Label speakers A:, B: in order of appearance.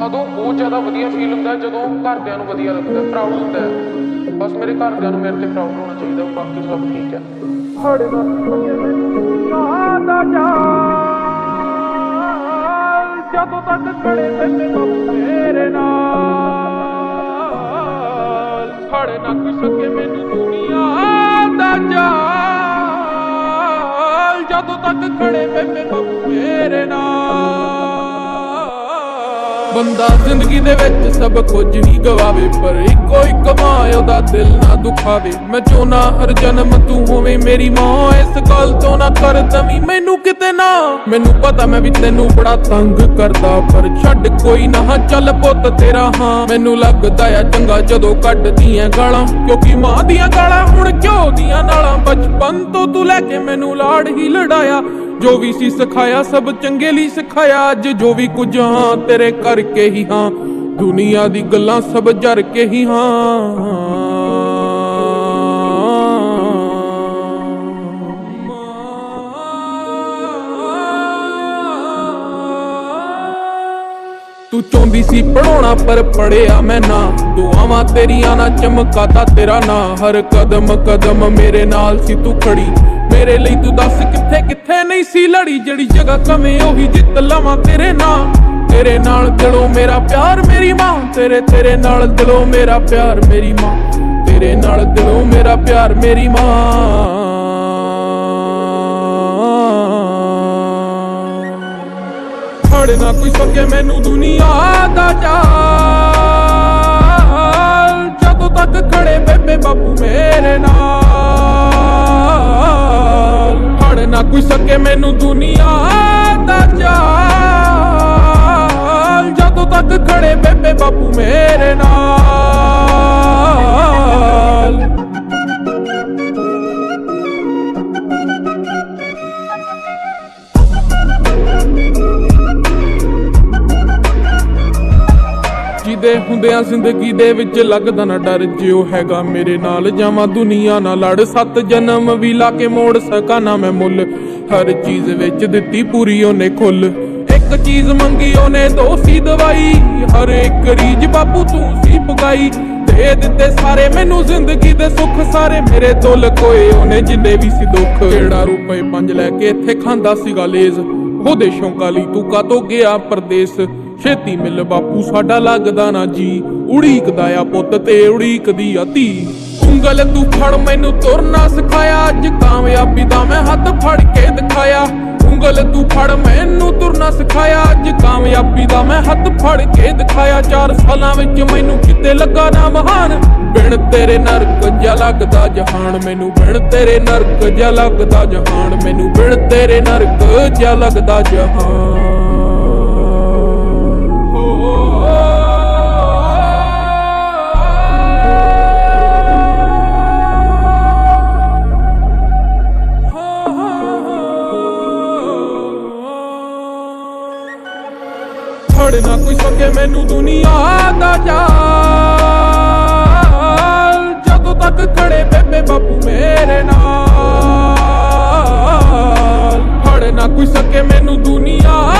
A: ਉਦੋਂ ਬਹੁਤ ਜ਼ਿਆਦਾ ਵਧੀਆ ਫੀਲ ਹੁੰਦਾ ਜਦੋਂ ਘਰਦਿਆਂ ਨੂੰ ਵਧੀਆ ਲੱਗਦਾ ਪ੍ਰਾਊਡ ਹੁੰਦਾ ਬਸ ਮੇਰੇ ਘਰਦਿਆਂ ਨੂੰ ਮੇਰੇ ਤੇ ਪ੍ਰਾਊਡ ਹੋਣਾ ਚਾਹੀਦਾ ਬਾਕੀ ਸਭ ਠੀਕ ਹੈ। ਸਾਡੇ ਦਾ ਆਦਾ ਜਦੋਂ ਤੱਕ ਖੜੇ ਤੈਨੇ ਮੇਰੇ ਨਾਲ। ਫੜ ਨਾ ਕੋਈ ਸਕੇ ਮੈਨੂੰ ਦੁਨੀਆ ਦਾ ਜਾਲ ਜਦੋਂ ਤੱਕ ਖੜੇ ਬੇਬੇ ਮੇਰੇ ਨਾਲ। ਬੰਦਾ ਜ਼ਿੰਦਗੀ ਦੇ ਵਿੱਚ ਸਭ ਕੁਝ ਨਹੀਂ ਗਵਾਵੇ, ਪਰ ਇੱਕੋ ਇੱਕ ਮਾਂ ਉਹਦਾ ਦਿਲ ਨਾ ਦੁਖਾਵੇ। ਮੈਂ ਚਾਹੁੰਨਾ ਹਰ ਜਨਮ ਤੂੰ ਹੋਵੇਂ ਮੇਰੀ ਮਾਂ, ਇਸ ਗੱਲ ਤੋਂ ਨਾ ਕਰ ਦਵੀਂ ਮੈਨੂੰ ਕਿਤੇ ਨਾ। ਮੈਨੂੰ ਪਤਾ ਮੈਂ ਵੀ ਤੈਨੂੰ ਬੜਾ ਤੰਗ ਕਰਦਾ, ਪਰ ਛੱਡ ਕੋਈ ਨਾ, ਚੱਲ ਪੁੱਤ ਤੇਰਾ ਹਾਂ। ਮੈਨੂੰ ਲੱਗਦਾ ਆ ਚੰਗਾ ਜਦੋਂ ਕੱਢਦੀਆਂ ਗਾਲਾਂ, ਕਿਉਂਕਿ ਮਾਂ ਦੀਆਂ ਗਾਲਾਂ ਹੁਣ ਕਿਉਂ ਦੀਆਂ ਨਾਲਾਂ। ਬਚਪਨ ਤੋਂ ਤੂੰ ਲੈ ਕੇ ਮੈਨੂੰ ਲਾੜ ਹੀ ਲੜਾਇਆ, ਜੋ ਵੀ ਸੀ ਸਿਖਾਇਆ, ਸਭ ਚੰਗੇ ਲਈ ਸਿਖਾਇਆ। ਅੱਜ ਜੋ ਵੀ ਕੁਝ ਹਾਂ, ਤੇਰੇ ਕਰਕੇ ਹੀ ਹਾਂ, ਦੁਨੀਆ ਦੀ ਗੱਲਾਂ ਸਭ ਜਰ ਕੇ ਹੀ ਹਾਂ। ਤੂੰ ਚੋਂਦੀ ਸੀ ਪੜਾਉਣਾ ਪਰ ਪੜਿਆ ਮੈਂ ਨਾ। ਦੁਆਵਾਂ ਤੇਰੀਆਂ ਨਾ, ਚਮਕਾਤਾ ਤੇਰਾ ਨਾਂ। ਹਰ ਕਦਮ ਕਦਮ ਮੇਰੇ ਨਾਲ ਸੀ ਤੂੰ ਖੜੀ। ਮੇਰੇ ਲਈ ਤੂੰ ਦੱਸ ਕਿੱਥੇ ਕਿੱਥੇ ਨਹੀਂ ਸੀ ਲੜੀ, ਜਿਹੜੀ ਜਗ੍ਹਾ ਕਵੇਂ ਉਹੀ ਜਿੱਤ ਲਵਾਂ ਤੇਰੇ ਨਾਂ ਤੇਰੇ ਨਾਲ ਦਿਲੋਂ ਮੇਰਾ ਪਿਆਰ ਮੇਰੀ ਮਾਂ। ਤੇਰੇ ਤੇਰੇ ਨਾਲ ਦਿਲੋਂ ਮੇਰਾ ਪਿਆਰ ਮੇਰੀ ਮਾਂ। ਤੇਰੇ ਨਾਲ ਦਿਲੋਂ ਮੇਰਾ ਪਿਆਰ ਮੇਰੀ ਮਾਂ। ਫੜ ਨਾ ਕੋਈ ਸਕੇ ਮੈਨੂੰ ਦੁਨੀਆ ਦਾ ਚਾਲ। ਜਦੋਂ ਤੱਕ ਖੜੇ ਬੇਬੇ ਬਾਪੂ ਮੇਰੇ ਨਾਲ। ਫੜ ਨਾ ਕੋਈ ਸਕੇ ਮੈਨੂੰ ਦੁਨੀਆ ਤੱਕ ਬੇਬੇ ਬਾਪੂ ਮੇਰੇ ਨਾਲ। ਜਿਹਦੇ ਹੁੰਦਿਆਂ ਜ਼ਿੰਦਗੀ ਦੇ ਵਿੱਚ ਲੱਗਦਾ ਨਾ ਡਰ, ਜਿਉ ਹੈਗਾ ਮੇਰੇ ਨਾਲ, ਜਾਵਾਂ ਦੁਨੀਆ ਨਾਲ ਲੜ। ਸੱਤ ਜਨਮ ਵੀ ਲਾ ਕੇ ਮੋੜ ਸਕਾਂ ਨਾ ਮੈਂ ਮੁੱਲ। ਹਰ ਚੀਜ਼ ਵਿੱਚ ਦਿੱਤੀ ਪੂਰੀ ਉਹਨੇ ਖੁੱਲ ਇੱਕ ਚੀਜ਼ ਮੰਗੀ ਉਹਨੇ, ਦੋ ਦਵਾਈ। ਹਰ ਇੱਕ ਰੀਜ ਬਾਪੂ ਤੂੰ ਸੀ ਪਗਾਈ। ਦੇ ਦਿੱਤੇ ਸਾਰੇ ਮੈਨੂੰ ਜ਼ਿੰਦਗੀ ਦੇ ਸੁੱਖ, ਸਾਰੇ ਮੇਰੇ ਤੋਂ ਲਕੋਏ ਉਹਨੇ ਜਿੰਨੇ ਵੀ ਸੀ ਦੁੱਖ, ਕਿਹੜਾ ਰੁਪਏ ਪੰਜ ਲੈ ਕੇ ਇੱਥੇ ਖਾਂਦਾ ਸੀਗਾ ਲੇਜ਼। ਉਹਦੇ ਸ਼ੌਂਕਾਂ ਲਈ ਤੂੰ ਕਾਤੋਂ ਗਿਆ ਪਰਦੇਸ। ਛੇਤੀ ਮਿਲ ਬਾਪੂ, ਸਾਡਾ ਲੱਗਦਾ ਨਾ ਜੀ। ਉੜੀਕਦਾ ਆ ਪੁੱਤ ਤੇ ਉੜੀਕਦੀ ਆ ਧੀ। ਉਂਗਲ ਤੂੰ ਫੜ, ਮੈਨੂੰ ਤੁਰਨਾ ਸਿਖਾਇਆ। ਅੱਜ ਕਾਮਯਾਬੀ ਦਾ ਮੈਂ ਹੱਥ ਫੜ ਕੇ ਦਿਖਾਇਆ। ਉਂਗਲ ਤੂੰ ਫੜ, ਮੈਨੂੰ ਤੁਰਨਾ ਸਿਖਾਇਆ। ਅੱਜ ਕਾਮਯਾਬੀ ਦਾ ਮੈਂ ਹੱਥ ਫੜ ਕੇ ਦਿਖਾਇਆ। 4 ਸਾਲਾਂ ਵਿੱਚ ਮੈਨੂੰ ਕਿਤੇ ਲੱਗਾ ਨਾ ਮਹਾਨ। ਬਿਨ ਤੇਰੇ ਨਰਕ ਜਿਹਾ ਲੱਗਦਾ ਜਹਾਨ। ਮੈਨੂੰ ਬਿਨ ਤੇਰੇ ਨਰਕ ਜਿਹਾ ਲੱਗਦਾ ਜਹਾਨ। ਮੈਨੂੰ ਬਿਨ ਤੇਰੇ ਨਰਕ ਜਿਹਾ ਲੱਗਦਾ ਜਹਾਨ। ਫੜ ਨਾ ਕੋਈ ਸਕੇ, ਮੈਨੂੰ ਦੁਨੀਆ ਦਾ ਜਾਲ ਜਦੋਂ ਤੱਕ ਖੜੇ ਬੇਬੇ ਬਾਪੂ ਮੇਰੇ ਨਾਲ। ਫੜ ਨਾ ਕੋਈ ਸਕੇ, ਮੈਨੂੰ ਦੁਨੀਆ